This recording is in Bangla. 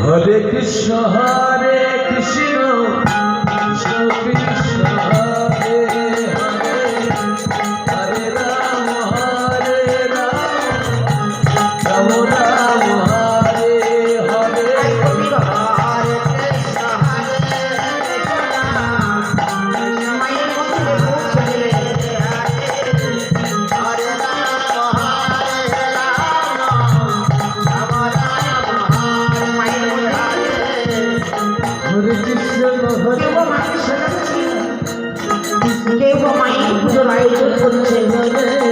হরে কৃষ্ণ হরে কৃষ্ণ। বা পুজোর আয়োজন করছে হরে